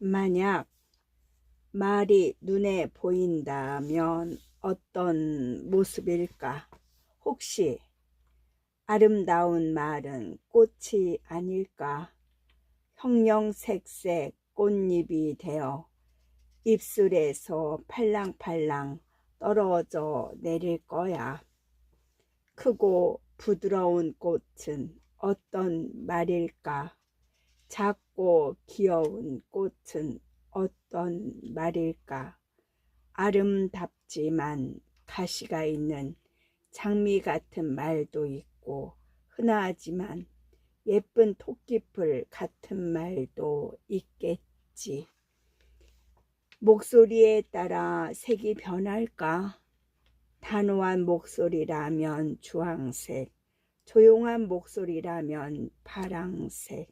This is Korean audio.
만약 말이 눈에 보인다면 어떤 모습일까? 혹시 아름다운 말은 꽃이 아닐까? 형형색색 꽃잎이 되어 입술에서 팔랑팔랑 떨어져 내릴 거야. 크고 부드러운 꽃은 어떤 말일까? 작고 귀여운 꽃은 어떤 말일까? 아름답지만 가시가 있는 장미 같은 말도 있고 흔하지만 예쁜 토끼풀 같은 말도 있겠지. 목소리에 따라 색이 변할까? 단호한 목소리라면 주황색, 조용한 목소리라면 파랑색,